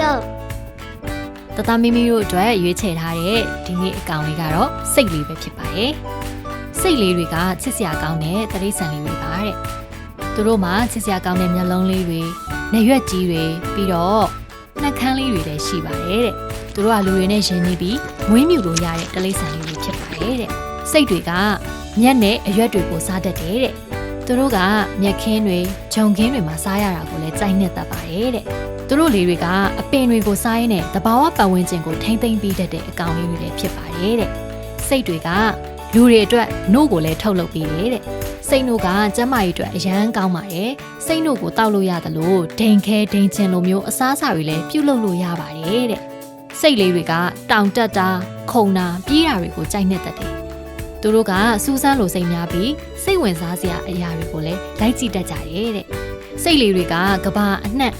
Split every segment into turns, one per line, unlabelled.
go
တသားမိမိတို့အတွက်ရွေးချယ်ထားတဲ့ဒီနေ့အကောင်လေးကတော့စိတ်လေးပဲဖြစ်ပါတယ်စိတ်လေးတွေကချစ်စရာကောင်းတဲ့တရိษံလေးတွေပါတဲ့သူတို့မှာချစ်စရာကောင်းတဲ့မျက်လုံးလေးတွေနေရွက်ကြီးတွေပြီးတော့နှာခမ်းလေးတွေလည်းရှိပါတယ်တဲ့သူတို့ကလူတွေနဲ့ရင်းနှီးပြီးမွေးမြူလို့ရတဲ့တရိษံလေးတွေဖြစ်ပါတယ်တဲ့စိတ်တွေကမျက်နဲ့အရွက်တွေကိုစားတတ်တယ်တဲ့ သူတို့ကမျက်ခင်းတွေဂျုံခင်းတွေမှာစားရတာကိုလည်းကြိုက်နှစ်တတ်ပါတယ်တဲ့သူတို့လေးတွေကအပင်တွေကိုစားရင်းနဲ့တဘာဝပတ်ဝန်းကျင်ကိုထိမ့်သိမ့်ပြီးတတ်တဲ့အကောင်လေးတွေလည်းဖြစ်ပါတယ်တဲ့စိတ်တွေကလူတွေအတွက်နှုတ်ကိုလည်းထုတ်လုပ်ပြီးတယ်တဲ့စိတ်နှုတ်ကကျန်းမာရေးအတွက်အရန်ကောင်းပါတယ်စိတ်နှုတ်ကိုတောက်လို့ရတယ်လို့ဒိန်ခဲဒိန်ချင်လိုမျိုးအစားအစာတွေလည်းပြုတ်လုပ်လို့ရပါတယ်တဲ့စိတ်လေးတွေကတောင်တက်တာခုံတာပြေးတာတွေကိုကြိုက်နေတတ်တယ် သူတို့ကစူးစမ်းလိုစိတ်များပြီးစိတ်ဝင်စားစရာအရာတွေကိုလည်းလိုက်ကြည့်တတ်ကြတယ်တဲ့စိတ်လေးတွေကကဘာအနှံ့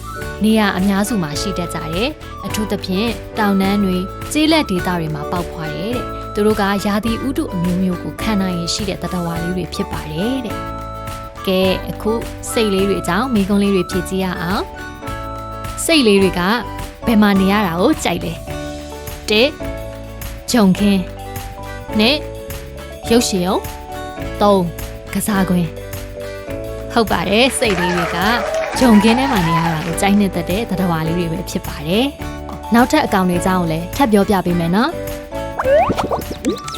နေရအများစုမှာရှိတတ်ကြတယ်။အထူးသဖြင့်တောင်တန်းတွေကျေးလက်ဒေသတွေမှာပေါက်ဖွာတယ်တဲ့။သူတို့ကယာတိဥတုအမျိုးမျိုးကိုခံနိုင်ရရှိတဲ့တတဝါလေးတွေဖြစ်ပါတယ်တဲ့။ကဲအခုစိတ်လေးတွေအကြောင်းမိကုံးလေးတွေဖြည့်ကြည့်ရအောင်။စိတ်လေးတွေကဘယ်မှာနေရတာကိုကြိုက်လဲ။တစ်ဂျုံခင်းနဲ့ ရုပ်ရှင်ရုံသုံးကစားကွင်းဟုတ်ပါတယ်စိတ်လေးတွေကဂျုံကင်းထဲမှာနေရတာကိုကြိုက်နှစ်သက်တဲ့သတ္တဝါလေးတွေပဲဖြစ်ပါတယ်။နောက်ထပ်အကောင်တွေအကြောင်းကိုလည်းထပ်ပြောပြပေးမယ်နော်။